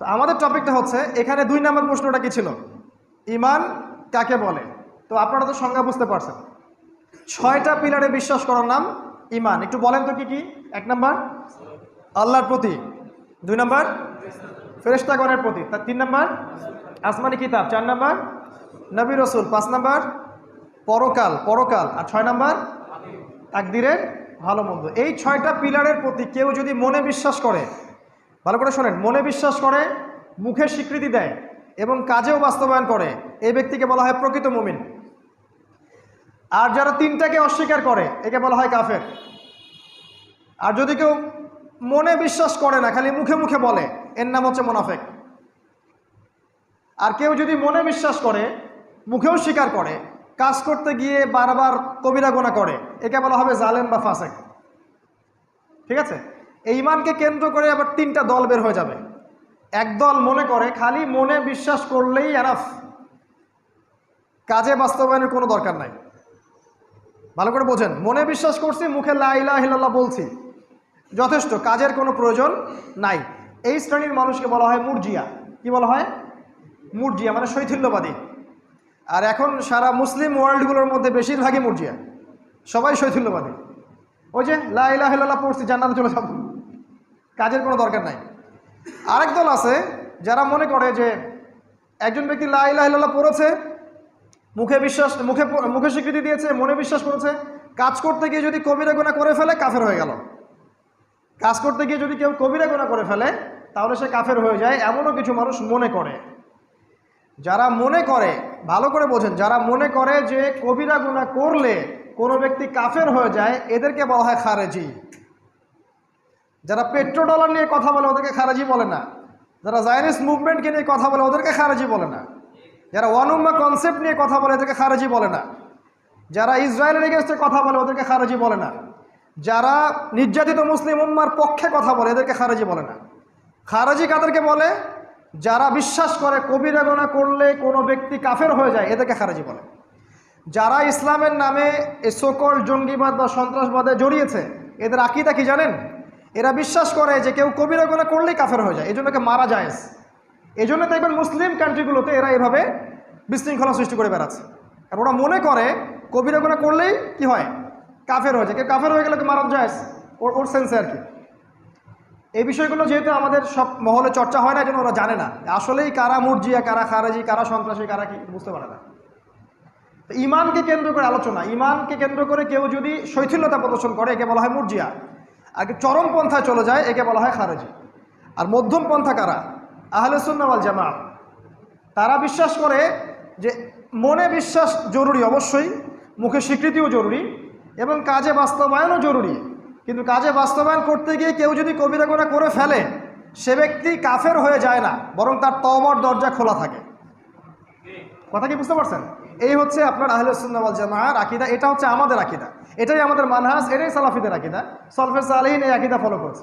তো আমাদের টপিকটা হচ্ছে, এখানে দুই নম্বর প্রশ্নটা কি ছিল? ইমান কাকে বলে? তো আপনারা তো সংজ্ঞা বুঝতে পারছেন। ছয়টা পিলারে বিশ্বাস করার নাম ইমান। একটু বলেন তো কি কি? এক নম্বর, আল্লাহর প্রতি। দুই নম্বর ফেরেস্তাগণের প্রতি। তার তিন নম্বর, আসমানি কিতাব। চার নম্বর, নবী রসুল। পাঁচ নম্বর, পরকাল। পরকাল। আর ছয় নম্বর, তাকদিরের ভালো মন্দ। এই ছয়টা পিলারের প্রতি কেউ যদি মনে বিশ্বাস করে ভালো করে শোনেন, মনে বিশ্বাস করে, মুখে স্বীকৃতি দেয় এবং কাজেও বাস্তবায়ন করে। এই ব্যক্তিকে বলা হয় প্রকৃত মুমিন। আর যারা তিনটাকে অস্বীকার করে, একে বলা হয় কাফের। আর যদি কেউ মনে বিশ্বাস করে না, খালি মুখে মুখে বলে, এর নাম হচ্ছে মোনাফেক। আর কেউ যদি মনে বিশ্বাস করে, মুখেও স্বীকার করে, কাজ করতে গিয়ে বারবার কবিরা গোনা করে, একে বলা হবে জালেম বা ফাসেক। ঠিক আছে? এই ইমানকে কেন্দ্র করে আবার তিনটা দল বের হয়ে যাবে। একদল মনে করে, খালি মনে বিশ্বাস করলেই এনাফ কাজে বাস্তবায়নের কোনো দরকার নাই। ভালো করে বোঝেন। মনে বিশ্বাস করছি, মুখে লাইলাহিল্লাহ বলছি। যথেষ্ট, কাজের কোনো প্রয়োজন নাই। এই শ্রেণির মানুষকে বলা হয় মুরজিয়া। কি বলা হয়? মুরজিয়া মানে শৈথিল্যবাদী। আর এখন সারা মুসলিম ওয়ার্ল্ডগুলোর মধ্যে বেশিরভাগই মুরজিয়া। সবাই শৈথিল্যবাদী। ওই যে লাইলাহিল্লাহ পড়ছি, জান্নাতে চলে যাব। কাজের কোনো দরকার নাই। আরেক দল আছে যারা মনে করে যে একজন ব্যক্তি লাইলাহিল্লাহ পড়েছে, মুখে বিশ্বাস, মুখে মুখে স্বীকৃতি দিয়েছে, মনে বিশ্বাস করেছে, কাজ করতে গিয়ে যদি কবিরা গোনা করে ফেলে, কাফের হয়ে গেল। কাজ করতে গিয়ে যদি কেউ কবিরা গোনা করে ফেলে, তাহলে সে কাফের হয়ে যায়, এমনও কিছু মানুষ মনে করে। যারা মনে করে, ভালো করে বোঝেন, যারা মনে করে যে কবিরা গুণা করলে কোনো ব্যক্তি কাফের হয়ে যায়, এদেরকে বলা হয় খারেজি। যারা পেট্রো ডলার নিয়ে কথা বলে, ওদেরকে খারাজি বলে না। যারা জাইনিস মুভমেন্টকে নিয়ে কথা বলে, ওদেরকে খারাজি বলে না। যারা ওয়ানুম্মা কনসেপ্ট নিয়ে কথা বলে এদেরকে খারাজি বলে না। যারা ইসরায়েলের এগেনস্টে কথা বলে, ওদেরকে খারাজি বলে না। যারা নির্যাতিত মুসলিম উম্মার পক্ষে কথা বলে, এদেরকে খারাজি বলে না। খারাজি কাদেরকে বলে? যারা বিশ্বাস করে কবিরা গোনা করলে কোনো ব্যক্তি কাফের হয়ে যায়, এদেরকে খারাজি বলে। যারা ইসলামের নামে এ সকল জঙ্গিবাদ বা সন্ত্রাসবাদে জড়িয়েছে, এদের আকিদা কি জানেন? এরা বিশ্বাস করে যে কেউ কবিরা গোনা করলেই কাফের হয়ে যায়, এই জন্য মারা যায়। এই জন্য দেখবেন মুসলিম কান্ট্রিগুলোতে এরা এভাবে বিশৃঙ্খলা সৃষ্টি করে বেড়াচ্ছে। আর ওরা মনে করে কবিরা গোনা করলেই কি হয়? কাফের হয়ে যায়। কেউ কাফের হয়ে গেলে তো মারা যায়। ওর ওর সেন্সে আর কি। এই বিষয়গুলো যেহেতু আমাদের সব মহলে চর্চা হয় না যেন ওরা জানে না। আসলেই কারা মুরজিয়া, কারা খারাজি, কারা সন্ত্রাসী, কারা কি বুঝতে পারে না। ইমানকে কেন্দ্র করে আলোচনা। ইমানকে কেন্দ্র করে কেউ যদি শৈথিল্যতা প্রদর্শন করে, একে বলা হয় মুরজিয়া। কেউ চরম পন্থায় চলে যায়, একে বলা হয় খারেজি। আর মধ্যম পন্থা কারা? আহলে সুন্নাওয়াল জামা তারা বিশ্বাস করে যে মনে বিশ্বাস জরুরি অবশ্যই, মুখে স্বীকৃতিও জরুরি, এবং কাজে বাস্তবায়নও জরুরি। কিন্তু কাজে বাস্তবায়ন করতে গিয়ে কেউ যদি কবিরা করে ফেলে, সে ব্যক্তি কাফের হয়ে যায় না, বরং তার তমর দরজা খোলা থাকে। কথা কি বুঝতে পারছেন? এই হচ্ছে আপনার আহলে আহলুসুল্লাহ জামার আকিদা, এটা হচ্ছে আমাদের আকিদা। এটাই আমাদের মানহাস এটাই সালাফিদের আকিদা। সলফের আলহীন এই আকিদা ফলো করছে।